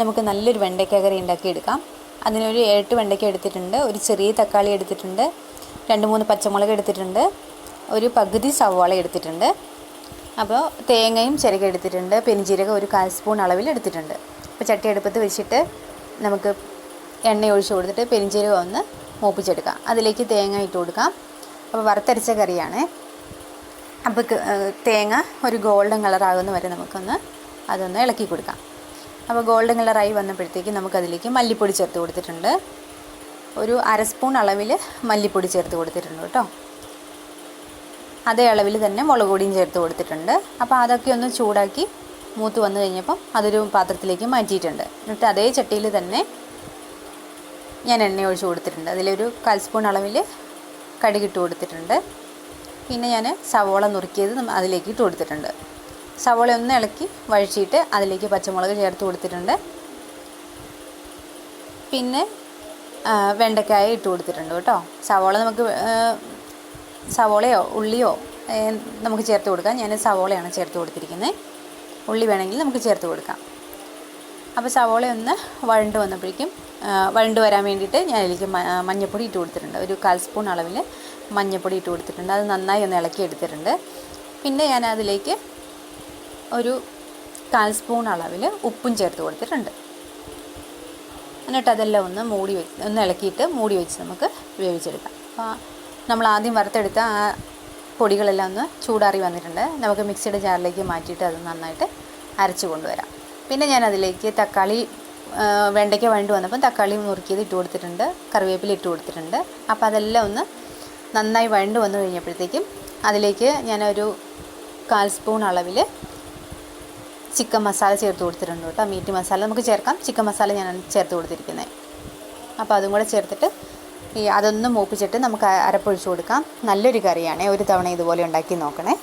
നമുക്ക് നല്ലൊരു വെണ്ടയ്ക്ക കറി ഉണ്ടാക്കിയെടുക്കാം അതിനൊരു ഏട്ട് വെണ്ടയ്ക്ക എടുത്തിട്ടുണ്ട് ഒരു ചെറിയ തക്കാളി എടുത്തിട്ടുണ്ട് രണ്ട് മൂന്ന് പച്ചമുളക് എടുത്തിട്ടുണ്ട് ഒരു പകുതി സവാള എടുത്തിട്ടുണ്ട്. അപ്പോൾ തേങ്ങയും ചിരക എടുത്തിട്ടുണ്ട് പെരിഞ്ജീരകം ഒരു കാൽ സ്പൂൺ അളവിൽ എടുത്തിട്ടുണ്ട്. അപ്പോൾ ചട്ടി അടുപ്പത്ത് വെച്ചിട്ട് നമുക്ക് എണ്ണ ഒഴിച്ച് കൊടുത്തിട്ട് പെരിഞ്ജീരകം ഒന്ന് മൂപ്പിച്ചെടുക്കാം. അതിലേക്ക് തേങ്ങ ഇട്ട് കൊടുക്കാം. അപ്പോൾ വറുത്തരച്ച കറിയാണ്. അപ്പോൾ തേങ്ങ ഒരു ഗോൾഡൻ കളറാകുന്ന വരെ നമുക്കൊന്ന് അതൊന്ന് ഇളക്കി കൊടുക്കാം. അപ്പോൾ ഗോൾഡൻ കളറായി വന്നപ്പോഴത്തേക്ക് നമുക്കതിലേക്ക് മല്ലിപ്പൊടി ചേർത്ത് കൊടുത്തിട്ടുണ്ട്. ഒരു അര സ്പൂൺ അളവിൽ മല്ലിപ്പൊടി ചേർത്ത് കൊടുത്തിട്ടുണ്ട് കേട്ടോ. അതേ അളവിൽ തന്നെ മുളക് പൊടിയും ചേർത്ത് കൊടുത്തിട്ടുണ്ട്. അപ്പോൾ അതൊക്കെ ഒന്ന് ചൂടാക്കി മൂത്ത് വന്നു കഴിഞ്ഞപ്പം അതൊരു പാത്രത്തിലേക്ക് മാറ്റിയിട്ടുണ്ട്. എന്നിട്ട് അതേ ചട്ടിയിൽ തന്നെ ഞാൻ എണ്ണ ഒഴിച്ച് കൊടുത്തിട്ടുണ്ട്. അതിലൊരു കാൽ സ്പൂൺ അളവിൽ കടുകിട്ട് കൊടുത്തിട്ടുണ്ട്. പിന്നെ ഞാൻ സവോള നുറുക്കിയത് അതിലേക്ക് ഇട്ട് കൊടുത്തിട്ടുണ്ട്. സവോള ഒന്ന് ഇളക്കി വഴിച്ചിട്ട് അതിലേക്ക് പച്ചമുളക് ചേർത്ത് കൊടുത്തിട്ടുണ്ട്. പിന്നെ വെണ്ടയ്ക്കായ ഇട്ട് കൊടുത്തിട്ടുണ്ട് കേട്ടോ. സവോള നമുക്ക് സവോളയോ ഉള്ളിയോ നമുക്ക് ചേർത്ത് കൊടുക്കാം. ഞാൻ സവോളയാണ് ചേർത്ത് കൊടുത്തിരിക്കുന്നത്. ഉള്ളി വേണമെങ്കിൽ നമുക്ക് ചേർത്ത് കൊടുക്കാം. അപ്പോൾ സവോള ഒന്ന് വഴണ്ട് വന്നപ്പോഴേക്കും വഴണ്ട് വരാൻ വേണ്ടിയിട്ട് ഞാൻ അതിലേക്ക് മഞ്ഞപ്പൊടി ഇട്ട് കൊടുത്തിട്ടുണ്ട്. ഒരു കാൽ സ്പൂൺ അളവിൽ മഞ്ഞപ്പൊടി ഇട്ട് കൊടുത്തിട്ടുണ്ട്. അത് നന്നായി ഒന്ന് ഇളക്കി എടുത്തിട്ടുണ്ട്. പിന്നെ ഞാൻ അതിലേക്ക് ഒരു കാൽ സ്പൂൺ അളവിൽ ഉപ്പും ചേർത്ത് കൊടുത്തിട്ടുണ്ട്. എന്നിട്ട് അതെല്ലാം ഒന്ന് മൂടി വെച്ച് ഒന്ന് ഇളക്കിയിട്ട് മൂടി വെച്ച് നമുക്ക് വേവിച്ചെടുക്കാം. അപ്പോൾ നമ്മൾ ആദ്യം വറുത്തെടുത്ത ആ പൊടികളെല്ലാം ഒന്ന് ചൂടാറി വന്നിട്ടുണ്ട്. നമുക്ക് മിക്സിയുടെ ജാറിലേക്ക് മാറ്റിയിട്ട് അത് നന്നായിട്ട് അരച്ച് കൊണ്ടുവരാം. പിന്നെ ഞാൻ അതിലേക്ക് തക്കാളി വെണ്ടയ്ക്ക വഴണ്ട് വന്നപ്പോൾ തക്കാളി നുറുക്കിയത് ഇട്ട് കൊടുത്തിട്ടുണ്ട്. കറിവേപ്പില ഇട്ട് കൊടുത്തിട്ടുണ്ട്. അപ്പോൾ അതെല്ലാം ഒന്ന് നന്നായി വഴണ്ട് വന്നു കഴിഞ്ഞപ്പോഴത്തേക്കും അതിലേക്ക് ഞാനൊരു കാൽ സ്പൂൺ അളവിൽ ചിക്കൻ മസാല ചേർത്ത് കൊടുത്തിട്ടുണ്ട് കേട്ടോ. മീറ്റ് മസാല നമുക്ക് ചേർക്കാം. ചിക്കൻ മസാല ഞാൻ ചേർത്ത് കൊടുത്തിരിക്കുന്നത് അപ്പോൾ അതും കൂടെ ചേർത്തിട്ട് ഈ അതൊന്ന് മൂപ്പിച്ചിട്ട് നമുക്ക് അരപ്പൊഴിച്ച് കൊടുക്കാം. നല്ലൊരു കറിയാണ്. ഒരു തവണ ഇതുപോലെ ഉണ്ടാക്കി നോക്കണേ.